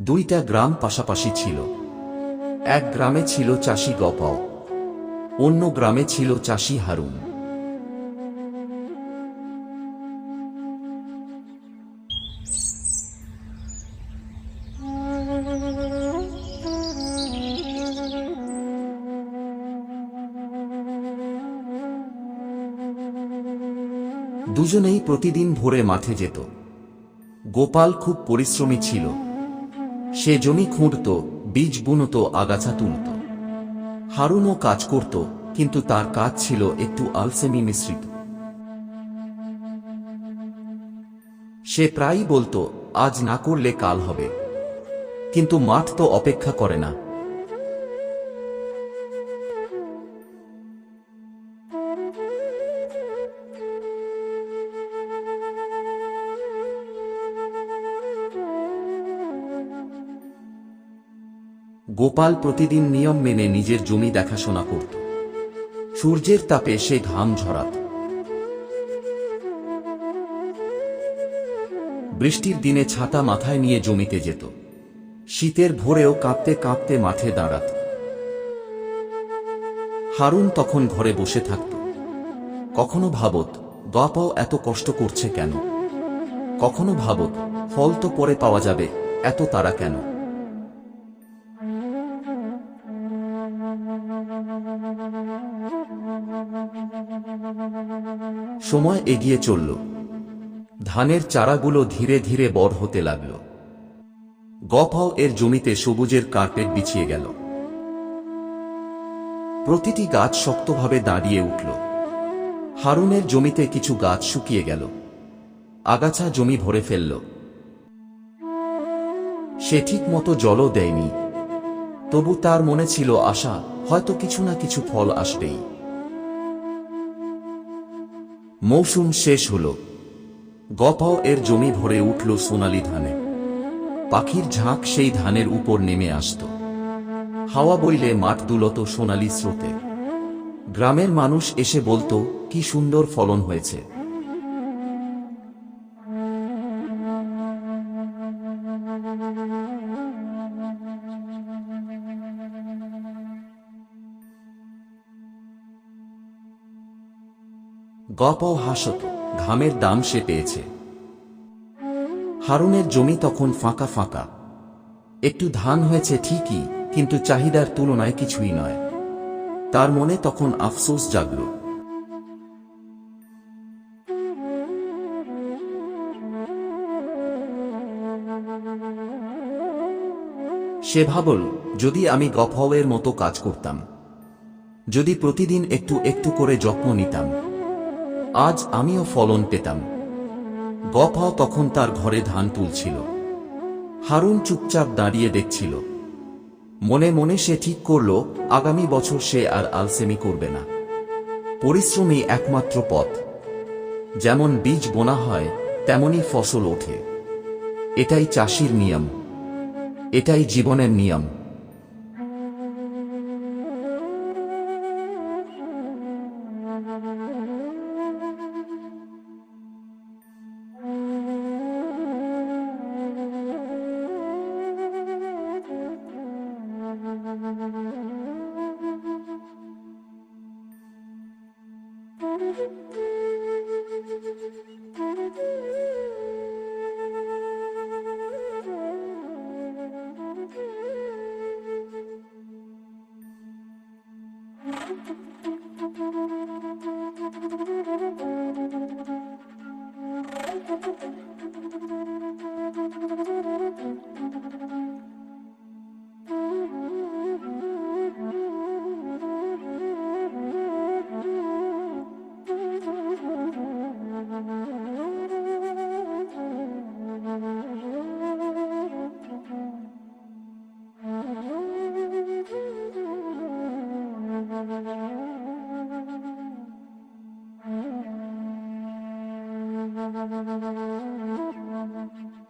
দুইটা গ্রাম পাশাপাশি ছিল। এক গ্রামে ছিল চাষি গপাও, অন্য গ্রামে ছিল চাষি হারুন। দুজনেই প্রতিদিন ভোরে মাঠে যেত। গোপাল খুব পরিশ্রমী ছিল। সে জমি খুঁড়ত, বীজ বুনত, আগাছা তুলত। হারুনও কাজ করত, কিন্তু তার কাজ ছিল একটু আলসেমি মিশ্রিত। সে প্রায়ই বলতো, আজ না করলে কাল হবে। কিন্তু মাঠ তো অপেক্ষা করে না। গোপাল প্রতিদিন নিয়ম মেনে নিজের জমি দেখাশোনা করত। সূর্যের তাপে সে ঘাম ঝরাত। বৃষ্টির দিনে ছাতা মাথায় নিয়ে জমিতে যেত। শীতের ভোরেও কাঁপতে কাঁপতে মাঠে দাঁড়াত। হারুন তখন ঘরে বসে থাকত। কখনো ভাবত গপাও এত কষ্ট করছে কেন? কখনো ভাবত, ফল তো পরে পাওয়া যাবে, এত তারা কেন? সময় এগিয়ে চলল। ধানের চারাগুলো ধীরে ধীরে বড় হতে লাগল। গফাও এর জমিতে সবুজের কার্পেট বিছিয়ে গেল। প্রতিটি গাছ শক্তভাবে দাঁড়িয়ে উঠল। হারুনের জমিতে কিছু গাছ শুকিয়ে গেল। আগাছা জমি ভরে ফেলল। সে ঠিক মতো জলও দেয়নি। তবু তার মনে ছিল আশা, হয়তো কিছু না কিছু ফল আসবেই। মৌসুম শেষ হল। গপ এর জমি ভরে উঠল সোনালি ধানে। পাখির ঝাঁক সেই ধানের উপর নেমে আসত। হাওয়া বইলে মাঠ দুলত সোনালি স্রোতে। গ্রামের মানুষ এসে বলতো, কি সুন্দর ফলন হয়েছে। গপাও হাসত, ঘামের দাম সে পেয়েছে। হারুনের জমি তখন ফাঁকা ফাঁকা। একটু ধান হয়েছে ঠিকই, কিন্তু চাহিদার তুলনায় কিছুই নয়। তার মনে তখন আফসোস জাগল। সে ভাবল, যদি আমি গফাওয়ের মতো কাজ করতাম, যদি প্রতিদিন একটু একটু করে যত্ন নিতাম আজ আমিও ফলন পেতাম। গফাও তখন তার ঘরে ধান তুলছিল। হারুন চুপচাপ দাঁড়িয়ে দেখছিল। মনে মনে সে ঠিক করল, আগামী বছর সে আর আলসেমি করবে না। পরিশ্রমই একমাত্র পথ। যেমন বীজ বোনা হয় তেমনই ফসল ওঠে। এটাই চাষির নিয়ম। এটাই জীবনের নিয়ম। Thank you.